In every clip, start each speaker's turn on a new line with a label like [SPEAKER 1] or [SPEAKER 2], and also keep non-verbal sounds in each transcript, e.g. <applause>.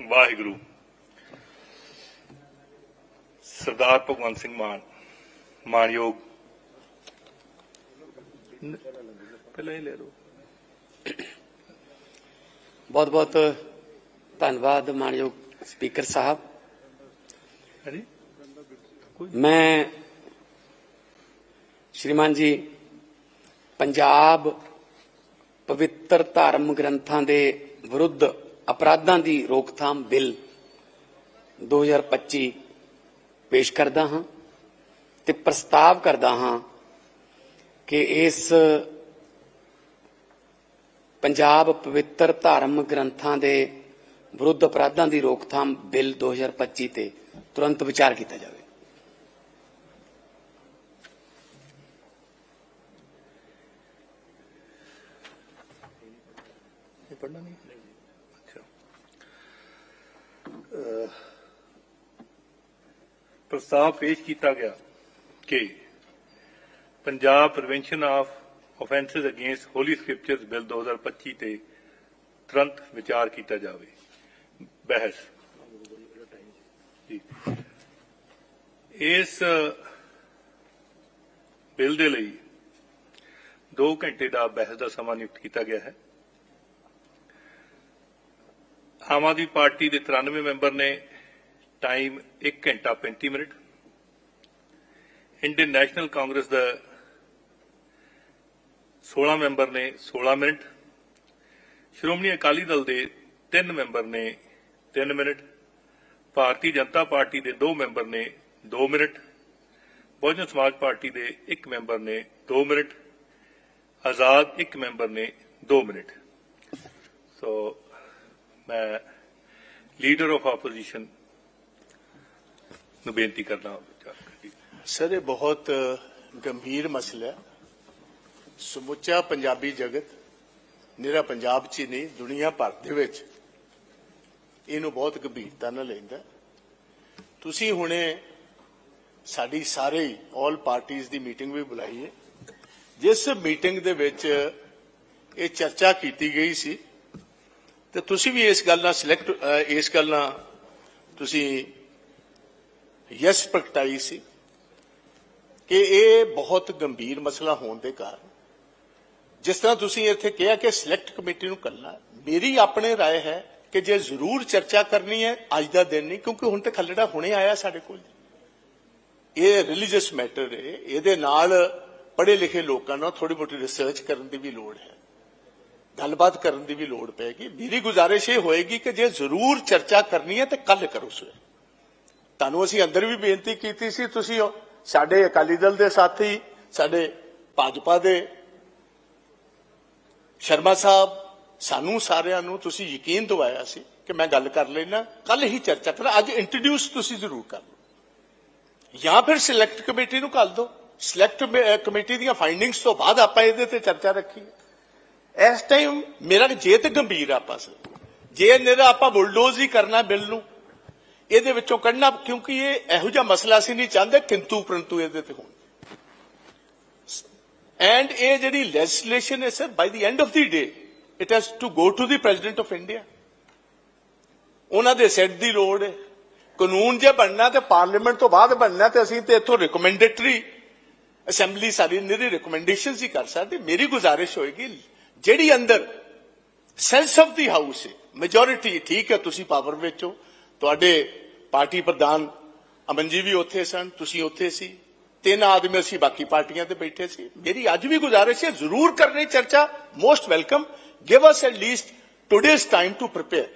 [SPEAKER 1] ਵਾਹਿਗੁਰੂ। ਸਰਦਾਰ ਭਗਵੰਤ ਸਿੰਘ ਮਾਨ ਮਾਨਯੋਗ ਪਹਿਲਾਂ ਹੀ ਲੈ ਲਓ।
[SPEAKER 2] ਬਹੁਤ ਬਹੁਤ ਧੰਨਵਾਦ ਮਾਨਯੋਗ ਸਪੀਕਰ ਸਾਹਿਬ। ਮੈਂ ਸ਼੍ਰੀਮਾਨ ਜੀ ਪੰਜਾਬ ਪਵਿੱਤਰ ਧਾਰਮ ਗ੍ਰੰਥਾਂ ਦੇ ਵਿਰੁੱਧ ਅਪਰਾਧਾਂ ਦੀ ਰੋਕਥਾਮ ਬਿੱਲ 2025 ਪੇਸ਼ ਕਰਦਾ ਹਾਂ ਤੇ ਪ੍ਰਸਤਾਵ ਕਰਦਾ ਹਾਂ ਕਿ ਇਸ ਪੰਜਾਬ ਪਵਿੱਤਰ ਧਾਰਮ ਗ੍ਰੰਥਾਂ ਦੇ ਵਿਰੁੱਧ ਅਪਰਾਧਾਂ ਦੀ ਰੋਕਥਾਮ ਬਿੱਲ 2025 ਤੇ ਤੁਰੰਤ ਵਿਚਾਰ ਕੀਤਾ ਜਾਵੇ
[SPEAKER 1] ਇਹ ਪੜਨਾ ਨਹੀਂ ਅੱਛਾ ਅਹ, ਪ੍ਰਸਤਾਵ ਪੇਸ਼ ਕੀਤਾ ਗਿਆ ਕਿ Punjab prevention of offences against holy scriptures bill 2025 ਤੇ ਤੁਰੰਤ ਵਿਚਾਰ ਕੀਤਾ ਜਾਵੇ। ਬਹਿਸ। ਇਸ ਬਿੱਲ ਦੇ ਲਈ 2 ਘੰਟੇ ਦਾ ਬਹਿਸ ਦਾ ਸਮਾਂ ਨਿਯੁਕਤ ਕੀਤਾ ਗਿਆ ਹੈ। ਆਮ ਆਦਮੀ ਪਾਰਟੀ ਦੇ 93 ਮੈਂਬਰ ਨੇ ਟਾਈਮ 1 ਘੰਟਾ 35 ਮਿੰਟ। ਇੰਡੀਅਨ ਨੈਸ਼ਨਲ ਕਾਂਗਰਸ ਦਾ 16 ਮੈਂਬਰ ਨੇ 16 ਮਿੰਟ। ਸ਼੍ਰੋਮਣੀ ਅਕਾਲੀ ਦਲ ਦੇ 3 ਮੈਂਬਰ ਨੇ 3 ਮਿੰਟ। ਭਾਰਤੀ ਜਨਤਾ ਪਾਰਟੀ ਦੇ 2 ਮੈਂਬਰ ਨੇ 2 ਮਿੰਟ। ਬਹੁਜਨ ਸਮਾਜ ਪਾਰਟੀ ਦੇ 1 ਮੈਂਬਰ ਨੇ 2 ਮਿੰਟ। ਆਜ਼ਾਦ 1 ਮੈਂਬਰ ਨੇ 2 ਮਿੰਟ। ਸੋ ਮੈਂ ਲੀਡਰ ਆਫ ਆਪੋਜੀਸ਼ਨ ਨੂੰ ਬੇਨਤੀ ਕਰਨਾ
[SPEAKER 3] ਸਰ, ਇਹ ਬਹੁਤ ਗੰਭੀਰ ਮਸਲਾ ਹੈ। ਸਮੁੱਚਾ ਪੰਜਾਬੀ ਜਗਤ ਨਿਰਾ ਪੰਜਾਬ 'ਚ ਹੀ ਨਹੀਂ, ਦੁਨੀਆ ਭਰ ਦੇ ਵਿੱਚ ਇਹਨੂੰ ਬਹੁਤ ਗੰਭੀਰਤਾ ਨਾਲ ਲੈਂਦਾ ਤੁਸੀਂ ਹੁਣੇ ਸਾਡੀ ਸਾਰੇ ਆਲ ਪਾਰਟੀਆਂ ਦੀ ਮੀਟਿੰਗ ਵੀ ਬੁਲਾਈ ਹੈ। ਜਿਸ ਮੀਟਿੰਗ ਦੇ ਵਿੱਚ ਇਹ ਚਰਚਾ ਕੀਤੀ ਗਈ ਸੀ, ਤੇ ਤੁਸੀਂ ਵੀ ਇਸ ਗੱਲ ਨਾਲ ਸਿਲੈਕਟ ਇਸ ਗੱਲ ਨਾਲ ਤੁਸੀਂ ਯਸ ਪ੍ਰਗਟਾਈ ਸੀ ਕਿ ਇਹ ਬਹੁਤ ਗੰਭੀਰ ਮਸਲਾ ਹੋਣ ਦੇ ਕਾਰਨ ਜਿਸ ਤਰ੍ਹਾਂ ਤੁਸੀਂ ਇੱਥੇ ਕਿਹਾ ਕਿ ਸਿਲੈਕਟ ਕਮੇਟੀ ਨੂੰ ਕਰਨਾ ਮੇਰੀ ਆਪਣੇ رائے ਹੈ ਕਿ ਜੇ ਜ਼ਰੂਰ ਚਰਚਾ ਕਰਨੀ ਹੈ ਅੱਜ ਦਾ ਦਿਨ ਨਹੀਂ ਕਿਉਂਕਿ ਹੁਣ ਤੇ ਖੱਲੜਾ ਹੁਣੇ ਆਇਆ ਸਾਡੇ ਕੋਲ ਇਹ ਰਿਲੀਜੀਅਸ ਮੈਟਰ ਹੈ ਇਹਦੇ ਨਾਲ ਪੜ੍ਹੇ ਲਿਖੇ ਲੋਕਾਂ ਨਾਲ ਥੋੜੀ ਬਹੁਤੀ ਰਿਸਰਚ ਕਰਨ ਦੀ ਵੀ ਲੋੜ ਹੈ ਗੱਲਬਾਤ ਕਰਨ ਦੀ ਵੀ ਲੋੜ ਪਏਗੀ ਮੇਰੀ ਗੁਜ਼ਾਰਿਸ਼ ਇਹ ਹੋਏਗੀ ਕਿ ਜੇ ਜ਼ਰੂਰ ਚਰਚਾ ਕਰਨੀ ਹੈ ਤੇ ਕੱਲ ਕਰੋ ਸਵੇਰ ਤੁਹਾਨੂੰ ਅਸੀਂ ਅੰਦਰ ਵੀ ਬੇਨਤੀ ਕੀਤੀ ਸੀ, ਤੁਸੀਂ ਸਾਡੇ ਅਕਾਲੀ ਦਲ ਦੇ ਸਾਥੀ, ਸਾਡੇ ਭਾਜਪਾ ਦੇ ਸ਼ਰਮਾ ਸਾਹਿਬ, ਸਾਨੂੰ ਸਾਰਿਆਂ ਨੂੰ ਤੁਸੀਂ ਯਕੀਨ ਦਿਵਾਇਆ ਸੀ ਕਿ ਮੈਂ ਗੱਲ ਕਰ ਲੈਣਾ ਕੱਲ ਹੀ ਚਰਚਾ ਕਰਾਂ ਅੱਜ ਇੰਟਰੋਡਿਊਸ ਤੁਸੀਂ ਜ਼ਰੂਰ ਕਰ ਲਓ। ਜਾਂ ਫਿਰ ਸਿਲੈਕਟ ਕਮੇਟੀ ਨੂੰ ਕੱਲ ਦਿਓ। ਸਿਲੈਕਟ ਕਮੇਟੀ ਦੀਆਂ ਫਾਈਂਡਿੰਗਸ ਤੋਂ ਬਾਅਦ ਆਪਾਂ ਇਹਦੇ ਤੇ ਚਰਚਾ ਰੱਖੀਏ। ਇਸ ਟਾਈਮ ਮੇਰਾ ਜੇ ਤੇ ਗੰਭੀਰ ਆ ਪਾਸ ਜੇ ਨਿਰਾ ਆਪਾਂ ਬੁਲਡੋਜ਼ ਹੀ ਕਰਨਾ ਬਿੱਲ ਨੂੰ ਇਹਦੇ ਵਿੱਚੋਂ ਕੱਢਣਾ, ਕਿਉਂਕਿ ਇਹ ਇਹੋ ਜਿਹਾ ਮਸਲਾ ਸੀ ਨਹੀਂ ਚਾਹੁੰਦੇ, ਕਿੰਤੂ ਪਰੰਤੂ ਇਹਦੇ ਤੇ ਹੋਣ। ਐਂਡ ਇਹ ਜਿਹੜੀ ਲੈਜਿਸਲੇਸ਼ਨ ਹੈ sir by the end of the day it has to go to the president of India ਉਹਨਾਂ ਦੇ ਸੈੱਟ ਦੀ ਲੋੜ ਹੈ। ਕਾਨੂੰਨ ਜੇ ਬਣਨਾ ਤੇ ਪਾਰਲੀਮੈਂਟ ਤੋਂ ਬਾਅਦ ਬਣਨਾ ਤੇ ਅਸੀਂ ਤੇ ਇੱਥੋਂ ਰਿਕਮੈਂਡੇਟਰੀ ਅਸੈਂਬਲੀ ਸਾਰੀ ਨਿਰੀ ਰਿਕਮੈਂਡੇਸ਼ਨਸ ਹੀ ਕਰ ਸਕਦੇ। ਮੇਰੀ ਗੁਜ਼ਾਰਿਸ਼ ਹੋਏਗੀ, ਜਿਹੜੀ ਅੰਦਰ ਸੈਂਸ ਆਫ ਦੀ ਹਾਊਸ ਹੈ ਮੈਜੋਰਿਟੀ ਠੀਕ ਹੈ, ਤੁਸੀਂ ਪਾਵਰ ਵਿੱਚ ਹੋ। ਤੁਹਾਡੇ ਪਾਰਟੀ ਪ੍ਰਧਾਨ ਅਮਨ ਜੀ ਵੀ ਉੱਥੇ ਸਨ, ਤੁਸੀਂ ਉੱਥੇ ਸੀ। ਤਿੰਨ ਆਦਮੀ ਅਸੀਂ ਬਾਕੀ ਪਾਰਟੀਆਂ ਤੇ ਬੈਠੇ ਸੀ। ਮੇਰੀ ਅੱਜ ਵੀ ਗੁਜ਼ਾਰਿਸ਼ ਹੈ, ਜ਼ਰੂਰ ਕਰਨੀ ਚਰਚਾ। Most welcome give us at least today's time to prepare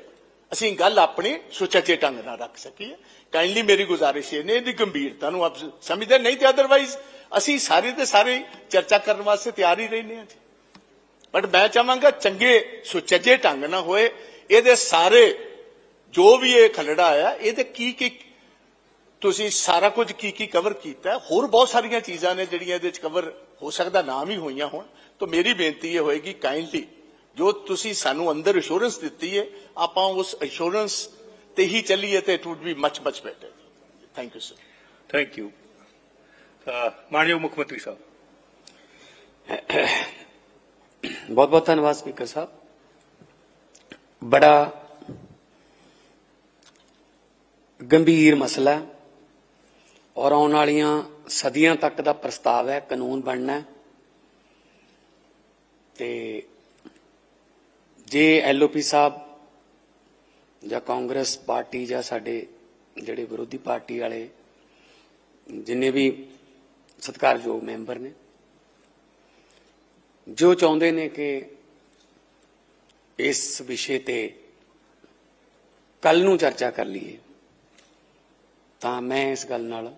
[SPEAKER 3] ਅਸੀਂ ਗੱਲ ਆਪਣੀ ਸੁਚੱਜੇ ਢੰਗ ਨਾਲ ਰੱਖ ਸਕੀਏ। ਕਾਈਂਡਲੀ ਮੇਰੀ ਗੁਜ਼ਾਰਿਸ਼ ਹੈ ਨੇ ਇਹਦੀ ਗੰਭੀਰਤਾ ਨੂੰ ਆਪ ਸਮਝਦੇ ਨਹੀਂ ਤੇ ਅਦਰਵਾਈਜ਼ ਅਸੀਂ ਸਾਰੇ ਦੇ ਸਾਰੇ ਚਰਚਾ ਕਰਨ ਵਾਸਤੇ ਤਿਆਰ ਹੀ ਰਹਿੰਦੇ ਹਾਂ ਜੀ। ਬਟ ਮੈਂ ਚਾਹਾਂਗਾ ਚੰਗੇ, ਸੁਚੱਜੇ ਢੰਗ ਨਾਲ ਹੋਏ। ਇਹਦੇ ਸਾਰੇ ਜੋ ਵੀ ਇਹ ਖਲੜਾ ਆਇਆ ਇਹਦੇ ਕੀ ਕੀ ਤੁਸੀਂ ਸਾਰਾ ਕੁਝ ਕੀ ਕੀ ਕਵਰ ਕੀਤਾ? ਹੈ। ਹੋਰ ਬਹੁਤ ਸਾਰੀਆਂ ਚੀਜ਼ਾਂ ਨੇ ਜਿਹੜੀਆਂ ਇਹਦੇ ਵਿੱਚ ਕਵਰ ਹੋ ਸਕਦਾ ਨਾਮ ਹੀ ਹੋਈਆਂ ਹੋਣ। ਤਾਂ ਮੇਰੀ ਬੇਨਤੀ ਇਹ ਹੋਏਗੀ ਕਾਈਂਡਲੀ ਜੋ ਤੁਸੀਂ ਸਾਨੂੰ ਅੰਦਰ ਅਸ਼ੋਰੈਂਸ ਦਿੱਤੀ ਹੈ ਆਪਾਂ ਉਸ ਅਸ਼ੋਰੈਂਸ ਤੇ ਹੀ ਚੱਲੀਏ ਤੇ it be much much better thank you sir
[SPEAKER 1] thank you ਮਾਨਯੋਗ ਮੁੱਖ ਮੰਤਰੀ ਸਾਹਿਬ। <coughs>
[SPEAKER 2] ਬਹੁਤ ਬਹੁਤ ਧੰਨਵਾਦ ਸਪੀਕਰ ਸਾਹਿਬ। ਬੜਾ ਗੰਭੀਰ ਮਸਲਾ ਹੈ ਔਰ ਆਉਣ ਵਾਲੀਆਂ ਸਦੀਆਂ ਤੱਕ ਦਾ ਪ੍ਰਸਤਾਵ ਹੈ, ਕਾਨੂੰਨ ਬਣਨਾ ਹੈ। ਤੇ ਜੇ ਐਲਓਪੀ ਸਾਹਿਬ ਜਾਂ ਕਾਂਗਰਸ ਪਾਰਟੀ ਜਾਂ ਸਾਡੇ ਜਿਹੜੇ ਵਿਰੋਧੀ ਪਾਰਟੀ ਵਾਲੇ ਜਿੰਨੇ ਵੀ ਸਤਿਕਾਰਯੋਗ ਮੈਂਬਰ ਨੇ, ਜੋ ਚਾਹੁੰਦੇ ਨੇ ਕਿ ਇਸ ਵਿਸ਼ੇ ਤੇ ਕੱਲ ਨੂੰ ਚਰਚਾ ਕਰ ਲਈਏ ਤਾਂ ਮੈਂ ਇਸ ਗੱਲ ਨਾਲ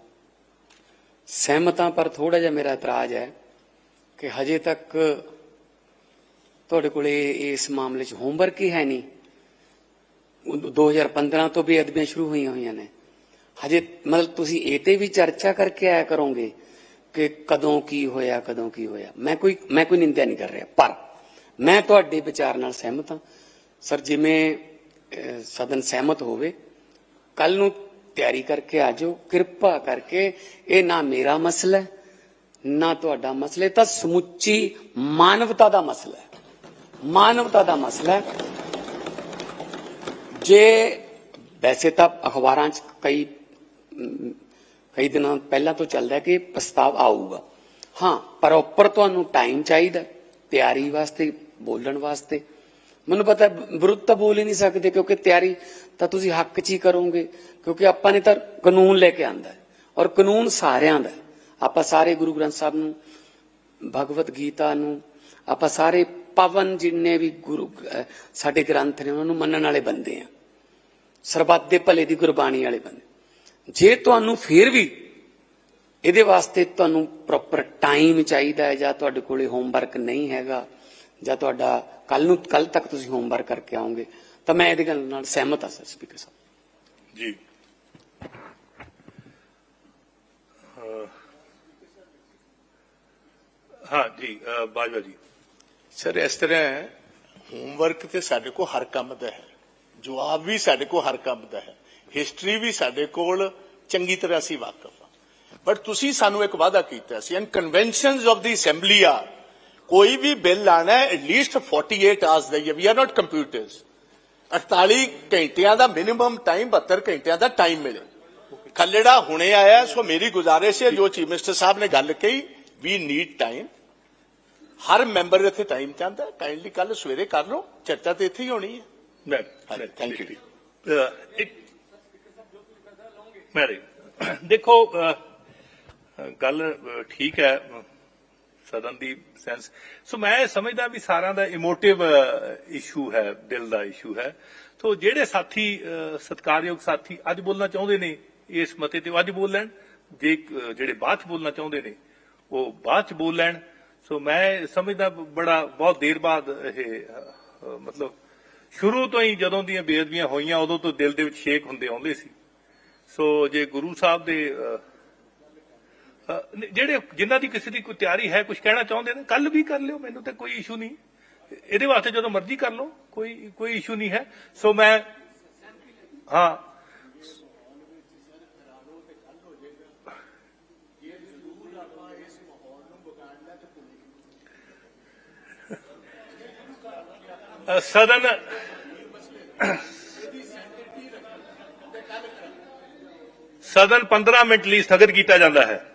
[SPEAKER 2] ਸਹਿਮਤ ਹਾਂ, ਪਰ ਥੋੜਾ ਜਿਹਾ ਮੇਰਾ ਇਤਰਾਜ਼ ਹੈ ਕਿ ਹਜੇ ਤੱਕ ਤੁਹਾਡੇ ਕੋਲੇ ਇਸ ਮਾਮਲੇ 'ਚ ਹੋਮਵਰਕ ਹੀ ਹੈ ਨਹੀਂ। ਉਹ 2015 ਤੋਂ ਵੀ ਅਦਬੀਆਂ ਸ਼ੁਰੂ ਹੋਈਆਂ ਹੋਈਆਂ ਨੇ। ਹਜੇ ਮਤਲਬ ਤੁਸੀਂ ਇਹ ਤੇ ਵੀ ਚਰਚਾ ਕਰਕੇ ਆਇਆ ਕਰੋਗੇ ਕਿ ਕਦੋਂ ਕੀ ਹੋਇਆ, ਕਦੋਂ ਕੀ ਹੋਇਆ। ਮੈਂ ਕੋਈ ਮੈਂ ਕੋਈ ਨਿੰਦਿਆ ਨਹੀਂ ਕਰ ਰਿਹਾ, ਪਰ ਮੈਂ ਤੁਹਾਡੇ ਵਿਚਾਰ ਨਾਲ ਸਹਿਮਤ ਹਾਂ। ਸਰ ਜਿਵੇਂ ਸਦਨ ਸਹਿਮਤ ਹੋਵੇ ਕੱਲ ਨੂੰ ਤਿਆਰੀ ਕਰਕੇ ਆ ਜਾਓ, ਕਿਰਪਾ ਕਰਕੇ, ਇਹ ਨਾ ਮੇਰਾ ਮਸਲਾ ਨਾ ਤੁਹਾਡਾ ਮਸਲਾ ਤਾਂ ਸਮੁੱਚੀ ਮਾਨਵਤਾ ਦਾ ਮਸਲਾ ਹੈ। ਮਾਨਵਤਾ ਦਾ ਮਸਲਾ ਹੈ। ਜੇ ਵੈਸੇ ਤਾਂ ਅਖਬਾਰਾਂ 'ਚ ਕਈ ਕਈ ਦਿਨਾਂ ਪਹਿਲਾਂ ਤੋਂ ਚੱਲਦਾ ਕਿ ਪ੍ਰਸਤਾਵ ਆਊਗਾ। ਹਾਂ ਪ੍ਰੋਪਰ ਤੁਹਾਨੂੰ ਟਾਈਮ ਚਾਹੀਦਾ ਤਿਆਰੀ ਵਾਸਤੇ, ਬੋਲਣ ਵਾਸਤੇ। ਮੈਨੂੰ ਪਤਾ ਵਿਰੁੱਧ ਤਾਂ ਬੋਲ ਹੀ ਨਹੀਂ ਸਕਦੇ ਕਿਉਂਕਿ ਤਿਆਰੀ ਤਾਂ ਤੁਸੀਂ ਹੱਕ 'ਚ ਹੀ ਕਰੋਗੇ, ਕਿਉਂਕਿ ਆਪਾਂ ਨੇ ਤਾਂ ਕਾਨੂੰਨ ਲੈ ਕੇ ਆਂਦਾ ਔਰ ਕਾਨੂੰਨ ਸਾਰਿਆਂ ਦਾ ਆਪਾਂ ਸਾਰੇ ਗੁਰੂ ਗ੍ਰੰਥ ਸਾਹਿਬ ਨੂੰ ਭਗਵਤ ਗੀਤਾ ਨੂੰ, ਆਪਾਂ ਸਾਰੇ ਪਵਨ ਜਿੰਨੇ ਵੀ ਗੁਰੂ ਸਾਡੇ ਗ੍ਰੰਥ ਨੇ ਉਹਨਾਂ ਨੂੰ ਮੰਨਣ ਵਾਲੇ ਬੰਦੇ ਆ। ਸਰਬੱਤ ਦੇ ਭਲੇ ਦੀ ਗੁਰਬਾਣੀ ਵਾਲੇ ਬੰਦੇ। ਜੇ ਤੁਹਾਨੂੰ ਫੇਰ ਵੀ ਇਹਦੇ ਵਾਸਤੇ ਤੁਹਾਨੂੰ ਪ੍ਰੋਪਰ ਟਾਈਮ ਚਾਹੀਦਾ ਹੈ, ਜਾਂ ਤੁਹਾਡੇ ਕੋਲੇ ਹੋਮਵਰਕ ਨਹੀਂ ਹੈਗਾ, ਜਾਂ ਤੁਹਾਡਾ ਕੱਲ ਨੂੰ ਕੱਲ ਤੱਕ ਤੁਸੀਂ ਹੋਮਵਰਕ ਕਰਕੇ ਆਓਗੇ। ਤਾਂ ਮੈਂ ਇਹਦੇ ਗੱਲ ਨਾਲ ਸਹਿਮਤ ਹਾਂ ਸਰ ਸਪੀਕਰ ਸਾਹਿਬ।
[SPEAKER 1] ਜੀ। ਹਾਂ ਜੀ ਬਾਜਵਾ ਜੀ।
[SPEAKER 3] ਸਰ ਇਸ ਤਰ੍ਹਾਂ ਹੈ ਹੋਮਵਰਕ ਤੇ ਸਾਡੇ ਕੋਲ ਹਰ ਕੰਮ ਦਾ ਹੈ। ਜਵਾਬ ਵੀ ਸਾਡੇ ਕੋਲ ਹਰ ਕੰਮ ਦਾ ਹੈ। ਹਿਸਟਰੀ ਵੀ ਸਾਡੇ ਕੋਲ ਚੰਗੀ ਤਰ੍ਹਾਂ ਅਸੀਂ ਵਾਕਿਫ ਹਾਂ। ਬਟ ਤੁਸੀਂ ਸਾਨੂੰ ਇੱਕ ਵਾਅਦਾ ਕੀਤਾ ਸੀ and conventions of the assembly ਆ ਕੋਈ ਵੀ ਬਿੱਲ ਆਣਾ ਹੈ ਐਟਲੀਸਟ 48 ਆਵਰਸ ਦਾ ਵੀ ਆਰ ਨਾਟ ਕੰਪਿਊਟਰਸ 48 ਘੰਟਿਆਂ ਦਾ ਮਿਨੀਮਮ ਟਾਈਮ 72 ਘੰਟਿਆਂ ਦਾ ਟਾਈਮ ਮਿਲੇ ਖੱਲੜਾ ਹੁਣੇ ਆਇਆ ਸੋ ਮੇਰੀ ਗੁਜ਼ਾਰਿਸ਼ ਹੈ ਜੋ ਚੀਫ ਮਿਨਿਸਟਰ ਸਾਹਿਬ ਨੇ ਗੱਲ ਕਹੀ ਵੀ ਨੀਡ ਟਾਈਮ ਹਰ ਮੈਂਬਰ ਇੱਥੇ ਟਾਈਮ ਚਾਹੁੰਦਾ ਕਾਈਂਡਲੀ ਕੱਲ ਸਵੇਰੇ ਕਰ ਲਓ ਚਰਚਾ ਤੇ ਇੱਥੇ ਹੀ ਹੋਣੀ ਹੈ
[SPEAKER 1] ਮੈਂ
[SPEAKER 3] ਹਾਂਜੀ, thank you.
[SPEAKER 1] ਅਹ, ਇੱਕ ਮੈਰੀ ਦੇਖੋ ਅਹ, ਅਹ, ਗੱਲ ਅਹ, ਠੀਕ ਹੈ ਅਹ, ਸਦਨ ਦੀ ਸੈਂਸ ਸੋ ਮੈਂ ਸਮਝਦਾ ਵੀ ਸਾਰਿਆਂ ਦਾ ਇਮੋਟਿਵ ਇਸ਼ੂ ਹੈ ਦਿਲ ਦਾ ਇਸ਼ੂ ਹੈ। ਤੋ ਜਿਹੜੇ ਸਾਥੀ ਅਹ, ਸਾਥੀ ਅੱਜ ਬੋਲਣਾ ਚਾਹੁੰਦੇ ਨੇ ਇਸ ਮਤੇ ਤੇ ਅੱਜ ਬੋਲ ਲੈਣ। ਜੇ ਜਿਹੜੇ ਬਾਅਦ ਚ ਬੋਲਣਾ ਚਾਹੁੰਦੇ ਨੇ ਉਹ ਬਾਅਦ ਚ ਬੋਲ ਲੈਣ। ਸੋ ਮੈਂ ਸਮਝਦਾ ਬੜਾ ਬਹੁਤ ਦੇਰ ਬਾਅਦ ਇਹ ਮਤਲਬ ਸ਼ੁਰੂ ਤੋਂ ਹੀ ਜਦੋਂ ਦੀਆਂ ਬੇਅਦਬੀਆਂ ਹੋਈਆਂ ਉਦੋਂ ਤੋਂ ਦਿਲ ਦੇ ਵਿੱਚ ਸ਼ੇਕ ਹੁੰਦੇ ਆਉਂਦੇ ਸੀ। ਸੋ ਜੇ ਗੁਰੂ ਸਾਹਿਬ ਦੇ ਜਿਹੜੇ ਜਿਨ੍ਹਾਂ ਦੀ ਕਿਸੇ ਦੀ ਕੋਈ ਤਿਆਰੀ ਹੈ ਕੁਝ ਕਹਿਣਾ ਚਾਹੁੰਦੇ ਨੇ ਕੱਲ ਵੀ ਕਰ ਲਿਓ, ਮੈਨੂੰ ਤਾਂ ਕੋਈ ਇਸ਼ੂ ਨਹੀਂ। ਇਹਦੇ ਵਾਸਤੇ ਜਦੋਂ ਮਰਜ਼ੀ ਕਰ ਲਓ, ਕੋਈ ਕੋਈ ਇਸ਼ੂ ਨਹੀਂ ਹੈ। ਸੋ ਮੈਂ, ਹਾਂ। ਸਦਨ ਸਦਨ 15 ਮਿੰਟ ਲਈ ਸਥਗਿਤ ਕੀਤਾ ਜਾਂਦਾ ਹੈ।